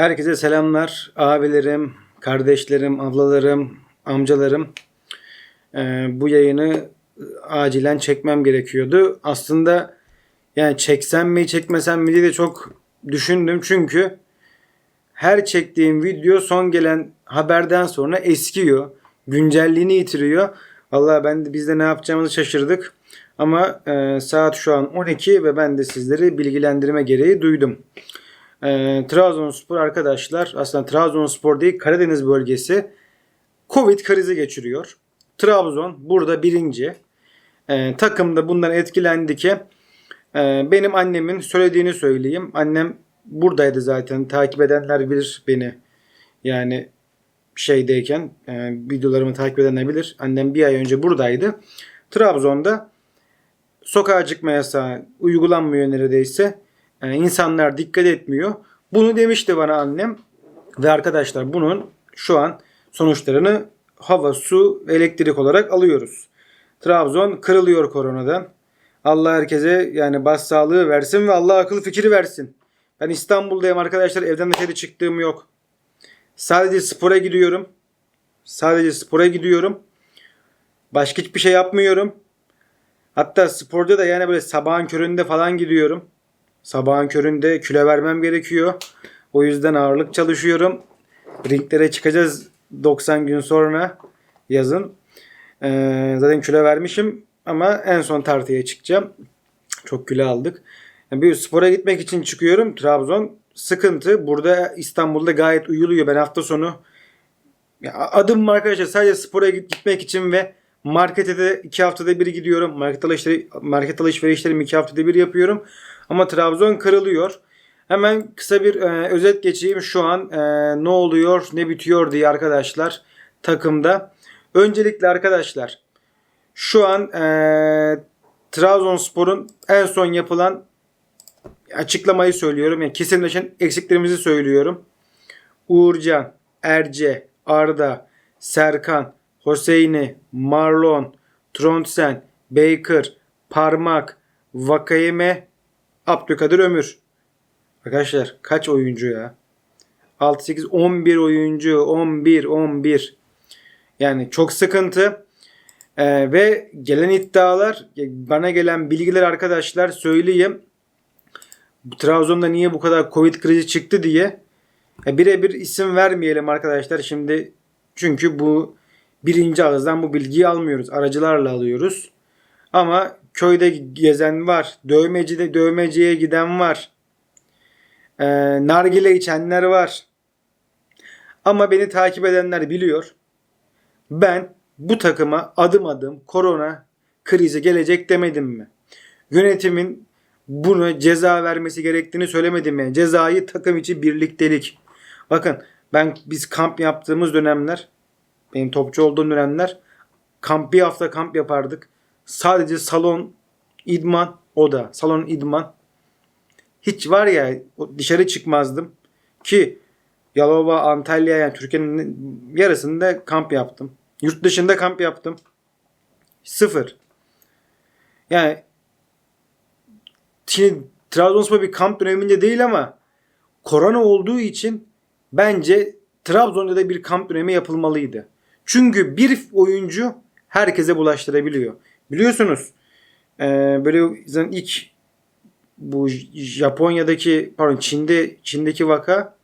Herkese selamlar. Abilerim, kardeşlerim, ablalarım, amcalarım. Ee, bu yayını e, acilen çekmem gerekiyordu. Aslında yani çeksem mi çekmesem mi diye de çok düşündüm. Çünkü her çektiğim video son gelen haberden sonra eskiyor. Güncelliğini yitiriyor. Vallahi ben de biz de ne yapacağımızı şaşırdık. Ama e, saat şu an 12 ve ben de sizleri bilgilendirme gereği duydum. E, Trabzonspor arkadaşlar aslında Trabzonspor değil Karadeniz bölgesi Covid krizi geçiriyor. Trabzon burada birinci. E, takım da bundan etkilendi ki e, benim annemin söylediğini söyleyeyim. Annem buradaydı zaten. Takip edenler bilir beni. Yani şeydeyken e, videolarımı takip edenler bilir. Annem bir ay önce buradaydı. Trabzon'da sokağa çıkma yasağı uygulanmıyor neredeyse. Yani insanlar dikkat etmiyor. Bunu demişti bana annem. Ve arkadaşlar bunun şu an sonuçlarını hava, su, elektrik olarak alıyoruz. Trabzon kırılıyor koronadan. Allah herkese yani bas sağlığı versin ve Allah akıl fikri versin. Ben İstanbul'dayım arkadaşlar. Evden dışarı çıktığım yok. Sadece spora gidiyorum. Sadece spora gidiyorum. Başka hiçbir şey yapmıyorum. Hatta sporda da yani böyle sabahın köründe falan gidiyorum. Sabahın köründe kilo vermem gerekiyor. O yüzden ağırlık çalışıyorum. Ringlere çıkacağız 90 gün sonra yazın. Ee, zaten kilo vermişim ama en son tartıya çıkacağım. Çok kilo aldık. Yani bir spora gitmek için çıkıyorum. Trabzon sıkıntı. Burada İstanbul'da gayet uyuluyor. Ben hafta sonu ya adım arkadaşlar sadece spora git- gitmek için ve markete de iki haftada bir gidiyorum. Market alışveri market alışverişlerimi iki haftada bir yapıyorum. Ama Trabzon kırılıyor. Hemen kısa bir e, özet geçeyim. Şu an e, ne oluyor, ne bitiyor diye arkadaşlar takımda. Öncelikle arkadaşlar şu an e, Trabzonspor'un en son yapılan açıklamayı söylüyorum. Yani kesinleşen eksiklerimizi söylüyorum. Uğurcan, Erce, Arda, Serkan, Hoseyni, Marlon, Trondsen, Baker, Parmak, Vakayeme, Abdülkadir Ömür. Arkadaşlar kaç oyuncu ya? 6, 8, 11 oyuncu. 11, 11. Yani çok sıkıntı. Ee, ve gelen iddialar, bana gelen bilgiler arkadaşlar söyleyeyim. Trabzon'da niye bu kadar Covid krizi çıktı diye. Ya birebir isim vermeyelim arkadaşlar şimdi. Çünkü bu birinci ağızdan bu bilgiyi almıyoruz. Aracılarla alıyoruz. Ama köyde gezen var. Dövmecide dövmeciye giden var. Ee, nargile içenler var. Ama beni takip edenler biliyor. Ben bu takıma adım adım korona krizi gelecek demedim mi? Yönetimin bunu ceza vermesi gerektiğini söylemedim mi? Cezayı takım içi birliktelik. Bakın ben biz kamp yaptığımız dönemler benim topçu olduğum dönemler kamp bir hafta kamp yapardık. Sadece salon, idman, oda. Salon, idman. Hiç var ya dışarı çıkmazdım. Ki Yalova, Antalya yani Türkiye'nin yarısında kamp yaptım. Yurt dışında kamp yaptım. Sıfır. Yani şimdi Trabzonspor bir kamp döneminde değil ama korona olduğu için bence Trabzon'da da bir kamp dönemi yapılmalıydı. Çünkü bir oyuncu herkese bulaştırabiliyor. Biliyorsunuz e, böyle zaten ilk bu Japonya'daki pardon Çin'de Çin'deki vaka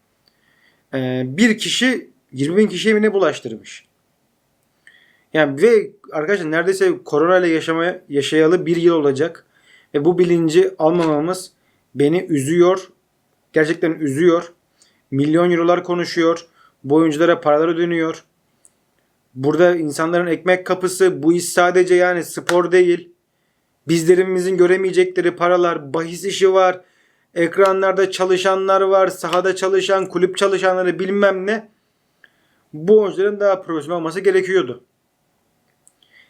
e, bir kişi 20 bin kişiye mi ne bulaştırmış. Yani ve arkadaşlar neredeyse korona ile yaşamaya yaşayalı bir yıl olacak. Ve bu bilinci almamamız beni üzüyor. Gerçekten üzüyor. Milyon eurolar konuşuyor. Bu oyunculara paralar ödeniyor. Burada insanların ekmek kapısı bu iş sadece yani spor değil. Bizlerimizin göremeyecekleri paralar, bahis işi var. Ekranlarda çalışanlar var, sahada çalışan, kulüp çalışanları bilmem ne. Bu oyuncuların daha profesyonel olması gerekiyordu.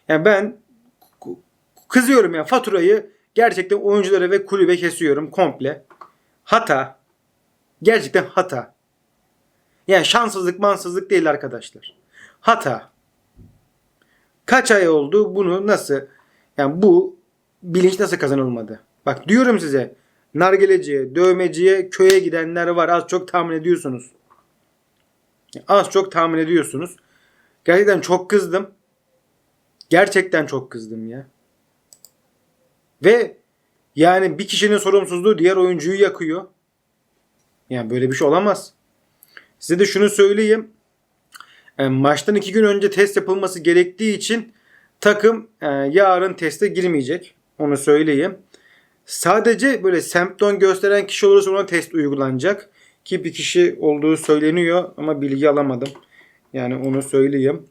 Yani ben kızıyorum ya faturayı gerçekten oyunculara ve kulübe kesiyorum komple. Hata. Gerçekten hata. Yani şanssızlık mansızlık değil arkadaşlar. Hata. Kaç ay oldu bunu nasıl yani bu bilinç nasıl kazanılmadı? Bak diyorum size nargileciye, dövmeciye, köye gidenler var. Az çok tahmin ediyorsunuz. Az çok tahmin ediyorsunuz. Gerçekten çok kızdım. Gerçekten çok kızdım ya. Ve yani bir kişinin sorumsuzluğu diğer oyuncuyu yakıyor. Yani böyle bir şey olamaz. Size de şunu söyleyeyim. E, maçtan iki gün önce test yapılması gerektiği için takım e, yarın teste girmeyecek. Onu söyleyeyim. Sadece böyle semptom gösteren kişi olursa ona test uygulanacak. Ki bir kişi olduğu söyleniyor ama bilgi alamadım. Yani onu söyleyeyim.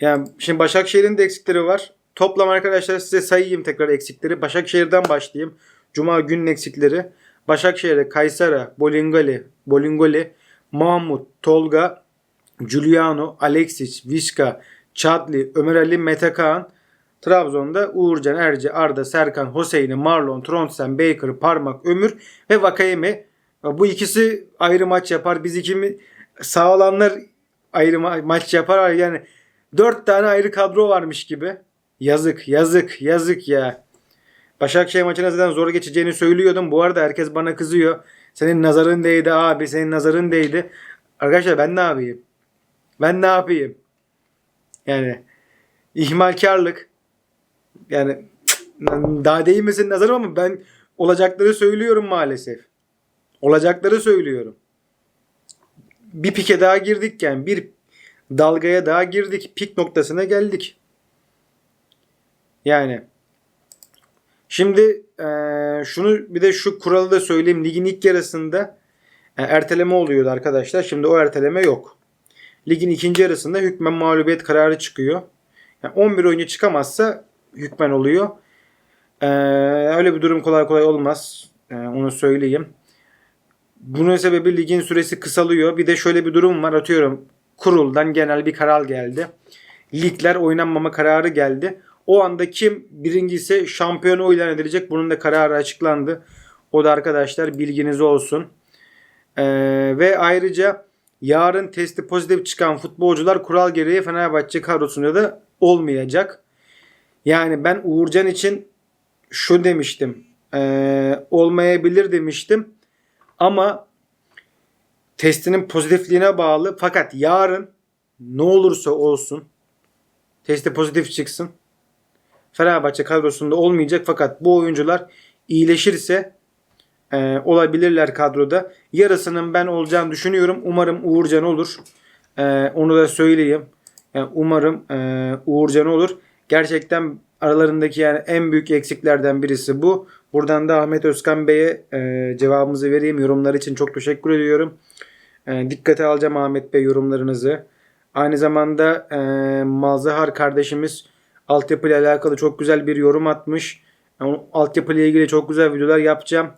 Yani şimdi Başakşehir'in de eksikleri var. Toplam arkadaşlar size sayayım tekrar eksikleri. Başakşehir'den başlayayım. Cuma günün eksikleri. Başakşehir'de Kaysera, Bolingali, Bolingoli, Mahmut, Tolga, Giuliano, Alexic, Vişka, Çadli, Ömer Ali, Mete Kaan. Trabzon'da Uğurcan, Erce, Arda, Serkan, Hüseyin'i, Marlon, Trondsen, Baker, Parmak, Ömür ve Vakayeme. Bu ikisi ayrı maç yapar. Biz ikimiz sağ olanlar ayrı ma- maç yapar. Yani dört tane ayrı kadro varmış gibi. Yazık, yazık, yazık ya. Başakşehir maçına zaten zor geçeceğini söylüyordum. Bu arada herkes bana kızıyor. Senin nazarın değdi abi, senin nazarın değdi. Arkadaşlar ben ne yapayım? Ben ne yapayım? Yani ihmalkarlık. Yani daha değmesin nazarım ama ben olacakları söylüyorum maalesef. Olacakları söylüyorum. Bir pike daha girdik yani bir dalgaya daha girdik. Pik noktasına geldik. Yani şimdi eee, şunu bir de şu kuralı da söyleyeyim. Ligin ilk yarısında e, erteleme oluyordu arkadaşlar. Şimdi o erteleme yok. Ligin ikinci yarısında hükmen mağlubiyet kararı çıkıyor. Yani 11 oyuncu çıkamazsa hükmen oluyor. Ee, öyle bir durum kolay kolay olmaz. Ee, onu söyleyeyim. Bunun sebebi ligin süresi kısalıyor. Bir de şöyle bir durum var. Atıyorum kuruldan genel bir karar geldi. Ligler oynanmama kararı geldi. O anda kim birincisi şampiyonu ilan edilecek. Bunun da kararı açıklandı. O da arkadaşlar bilginiz olsun. Ee, ve ayrıca yarın testi pozitif çıkan futbolcular kural gereği Fenerbahçe kadrosunda da olmayacak. Yani ben Uğurcan için şu demiştim. Ee, olmayabilir demiştim. Ama testinin pozitifliğine bağlı. Fakat yarın ne olursa olsun testi pozitif çıksın. Fenerbahçe kadrosunda olmayacak. Fakat bu oyuncular iyileşirse e, olabilirler kadroda. Yarısının ben olacağını düşünüyorum. Umarım Uğurcan olur. E, onu da söyleyeyim. Yani umarım e, Uğurcan olur. Gerçekten aralarındaki yani en büyük eksiklerden birisi bu. Buradan da Ahmet Özkan Bey'e e, cevabımızı vereyim. Yorumlar için çok teşekkür ediyorum. E, dikkate alacağım Ahmet Bey yorumlarınızı. Aynı zamanda e, Malzahar kardeşimiz altyapı ile alakalı çok güzel bir yorum atmış. Yani altyapı ile ilgili çok güzel videolar yapacağım.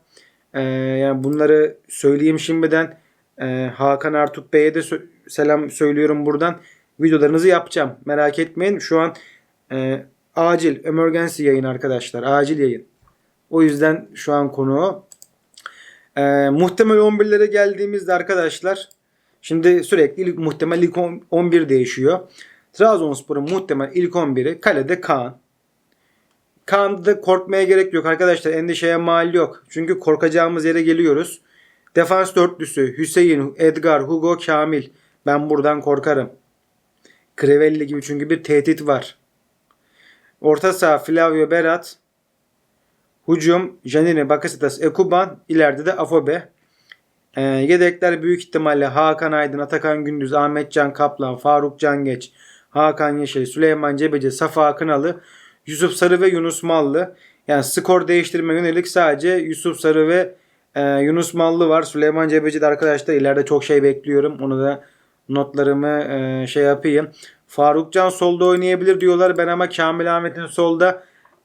E, yani bunları söyleyeyim şimdiden. E, Hakan Artuk Bey'e de sö- selam söylüyorum buradan. Videolarınızı yapacağım. Merak etmeyin. Şu an e, acil emergency yayın arkadaşlar. Acil yayın. O yüzden şu an konu. E, muhtemel 11'lere geldiğimizde arkadaşlar şimdi sürekli ilk, muhtemel ilk on- 11 değişiyor. Trabzonspor'un muhtemel ilk 11'i kalede Kaan. Kaan'da korkmaya gerek yok arkadaşlar. Endişeye mal yok. Çünkü korkacağımız yere geliyoruz. Defans dörtlüsü Hüseyin, Edgar, Hugo, Kamil. Ben buradan korkarım. Crevelli gibi çünkü bir tehdit var. Orta saha Flavio Berat. Hücum Janine, Bakasitas, Ekuban. ileride de Afobe. Ee, yedekler büyük ihtimalle Hakan Aydın, Atakan Gündüz, Ahmet Can Kaplan, Faruk Cangeç, Hakan Yeşil, Süleyman Cebeci, Safa Akınalı, Yusuf Sarı ve Yunus Mallı. Yani skor değiştirme yönelik sadece Yusuf Sarı ve e, Yunus Mallı var. Süleyman Cebeci de arkadaşlar ileride çok şey bekliyorum. Onu da notlarımı e, şey yapayım. Faruk Can solda oynayabilir diyorlar. Ben ama Kamil Ahmet'in solda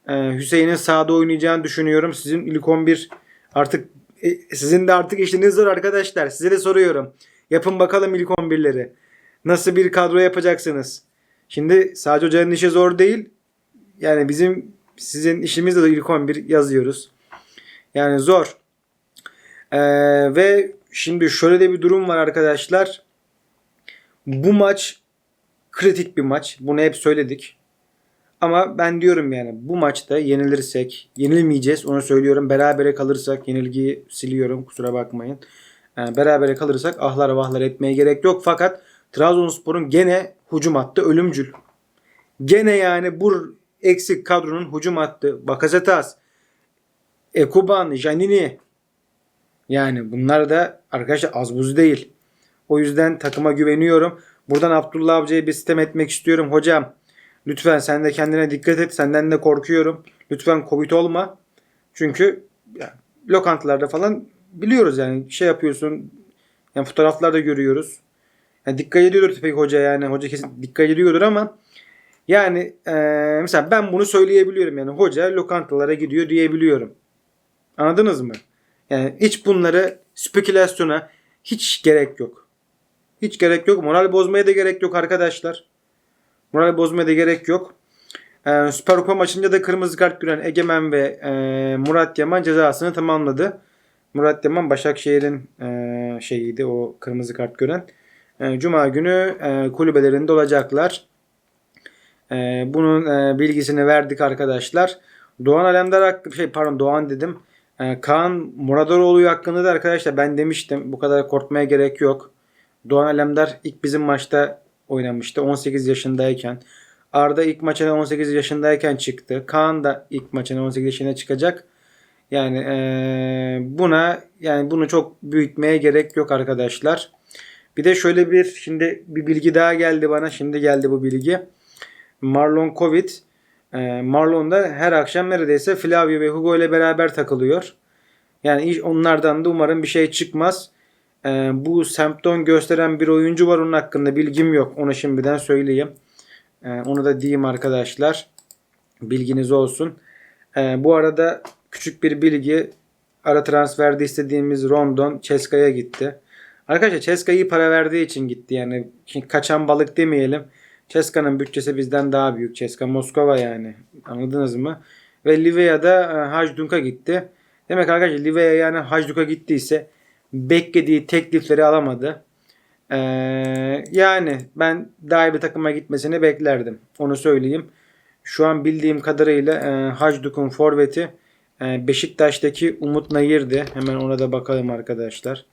e, Hüseyin'in sağda oynayacağını düşünüyorum. Sizin ilk 11 artık e, sizin de artık işiniz zor arkadaşlar. Size de soruyorum. Yapın bakalım ilk 11'leri. Nasıl bir kadro yapacaksınız? Şimdi sadece hocanın işi zor değil. Yani bizim sizin işimizde de ilk 11 yazıyoruz. Yani zor. Ee, ve şimdi şöyle de bir durum var arkadaşlar. Bu maç kritik bir maç. Bunu hep söyledik. Ama ben diyorum yani bu maçta yenilirsek, yenilmeyeceğiz onu söylüyorum. Berabere kalırsak yenilgiyi siliyorum kusura bakmayın. Yani berabere kalırsak ahlar vahlar etmeye gerek yok. Fakat Trabzonspor'un gene hücum hattı ölümcül. Gene yani bu eksik kadronun hücum hattı. Bakasetas, Ekuban, Janini. Yani bunlar da arkadaşlar az buz değil. O yüzden takıma güveniyorum. Buradan Abdullah Avcı'ya bir sistem etmek istiyorum. Hocam lütfen sen de kendine dikkat et. Senden de korkuyorum. Lütfen Covid olma. Çünkü ya, lokantalarda falan biliyoruz yani şey yapıyorsun. Yani fotoğraflarda görüyoruz. Yani dikkat ediyordur tabii hoca yani. Hoca kesin dikkat ediyordur ama yani e, mesela ben bunu söyleyebiliyorum yani hoca lokantalara gidiyor diyebiliyorum. Anladınız mı? Yani hiç bunları spekülasyona hiç gerek yok. Hiç gerek yok. Moral bozmaya da gerek yok arkadaşlar. Moral bozmaya da gerek yok. Ee, Süper Kupa maçında da kırmızı kart gören Egemen ve e, Murat Yaman cezasını tamamladı. Murat Yaman Başakşehir'in e, şeyiydi o kırmızı kart gören. E, Cuma günü e, kulübelerinde olacaklar. E, bunun e, bilgisini verdik arkadaşlar. Doğan Alemdar hakkı şey pardon Doğan dedim. E, Kaan Muradoroğlu hakkında da arkadaşlar ben demiştim bu kadar korkmaya gerek yok. Doğan Alemdar ilk bizim maçta oynamıştı 18 yaşındayken. Arda ilk maçına 18 yaşındayken çıktı. Kaan da ilk maçına 18 yaşına çıkacak. Yani e, buna yani bunu çok büyütmeye gerek yok arkadaşlar. Bir de şöyle bir şimdi bir bilgi daha geldi bana. Şimdi geldi bu bilgi. Marlon Covid e, Marlon da her akşam neredeyse Flavio ve Hugo ile beraber takılıyor. Yani onlardan da umarım bir şey çıkmaz. E, bu semptom gösteren bir oyuncu var onun hakkında bilgim yok. Onu şimdiden söyleyeyim. E, onu da diyeyim arkadaşlar. Bilginiz olsun. E, bu arada küçük bir bilgi. Ara transferde istediğimiz Rondon Ceska'ya gitti. Arkadaşlar Ceska iyi para verdiği için gitti. Yani kaçan balık demeyelim. Ceska'nın bütçesi bizden daha büyük. Ceska Moskova yani. Anladınız mı? Ve Livea da e, Hacdunk'a gitti. Demek arkadaşlar Livea yani Hacdunk'a gittiyse beklediği teklifleri alamadı. Ee, yani ben daha iyi bir takıma gitmesini beklerdim. Onu söyleyeyim. Şu an bildiğim kadarıyla e, Hacduk'un forveti e, Beşiktaş'taki Umut Nayir'di. Hemen ona da bakalım arkadaşlar.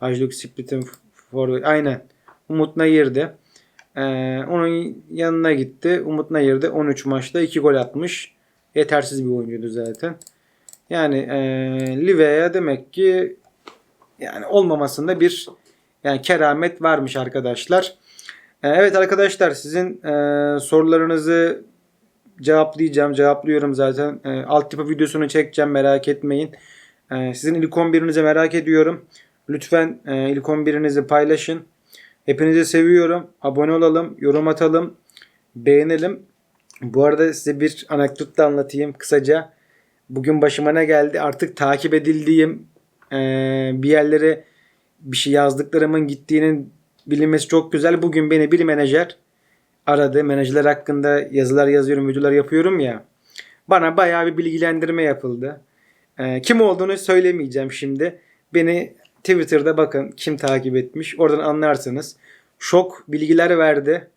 Hacduk Split'in forveti. Aynen. Umut Nayir'di. Ee, onun yanına gitti. Umut Nayir de 13 maçta 2 gol atmış. Yetersiz bir oyuncuydu zaten. Yani e, Livea'ya demek ki yani olmamasında bir yani keramet varmış arkadaşlar. Ee, evet arkadaşlar sizin e, sorularınızı cevaplayacağım. Cevaplıyorum zaten. E, alt tipi videosunu çekeceğim merak etmeyin. E, sizin ilk 11'inizi merak ediyorum. Lütfen e, ilk 11'inizi paylaşın. Hepinizi seviyorum. Abone olalım, yorum atalım, beğenelim. Bu arada size bir anekdot da anlatayım kısaca. Bugün başıma ne geldi? Artık takip edildiğim bir yerlere bir şey yazdıklarımın gittiğinin bilinmesi çok güzel. Bugün beni bir menajer aradı. Menajerler hakkında yazılar yazıyorum, videolar yapıyorum ya. Bana bayağı bir bilgilendirme yapıldı. Kim olduğunu söylemeyeceğim şimdi. Beni Twitter'da bakın kim takip etmiş. Oradan anlarsınız. Şok bilgiler verdi.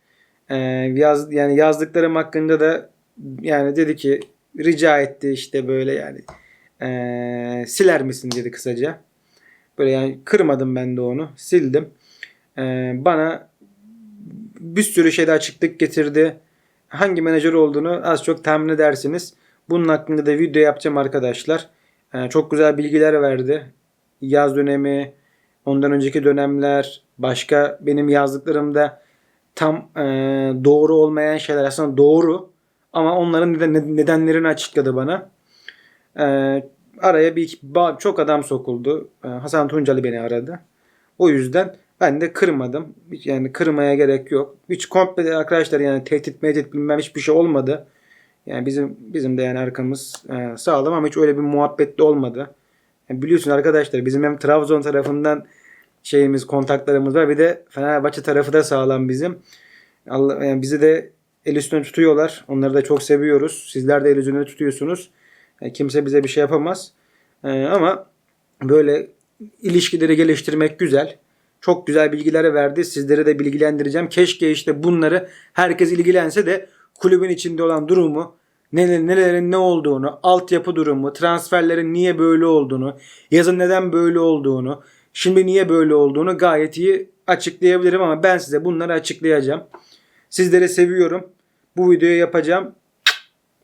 Ee, yaz, yani yazdıklarım hakkında da yani dedi ki rica etti işte böyle yani ee, siler misin dedi kısaca. Böyle yani kırmadım ben de onu. Sildim. Ee, bana bir sürü şeyde açıklık getirdi. Hangi menajer olduğunu az çok tahmin edersiniz. Bunun hakkında da video yapacağım arkadaşlar. Ee, çok güzel bilgiler verdi. Yaz dönemi, ondan önceki dönemler, başka benim yazdıklarımda tam e, doğru olmayan şeyler aslında doğru ama onların neden, nedenlerini açıkladı bana. E, araya bir çok adam sokuldu. E, Hasan Tuncalı beni aradı. O yüzden ben de kırmadım. Yani kırmaya gerek yok. Hiç komple arkadaşlar yani tehdit mehdit bilmem hiçbir şey olmadı. Yani bizim bizim de yani arkamız e, sağlam ama hiç öyle bir muhabbet de olmadı. Yani biliyorsun arkadaşlar bizim hem Trabzon tarafından şeyimiz kontaklarımız var. Bir de Fenerbahçe tarafı da sağlam bizim. Allah, yani bizi de el üstünde tutuyorlar. Onları da çok seviyoruz. Sizler de el üstünde tutuyorsunuz. Yani kimse bize bir şey yapamaz. Ee, ama böyle ilişkileri geliştirmek güzel. Çok güzel bilgileri verdi. Sizleri de bilgilendireceğim. Keşke işte bunları herkes ilgilense de kulübün içinde olan durumu, nelerin ne olduğunu, altyapı durumu, transferlerin niye böyle olduğunu, yazın neden böyle olduğunu, şimdi niye böyle olduğunu gayet iyi açıklayabilirim ama ben size bunları açıklayacağım. Sizleri seviyorum. Bu videoyu yapacağım.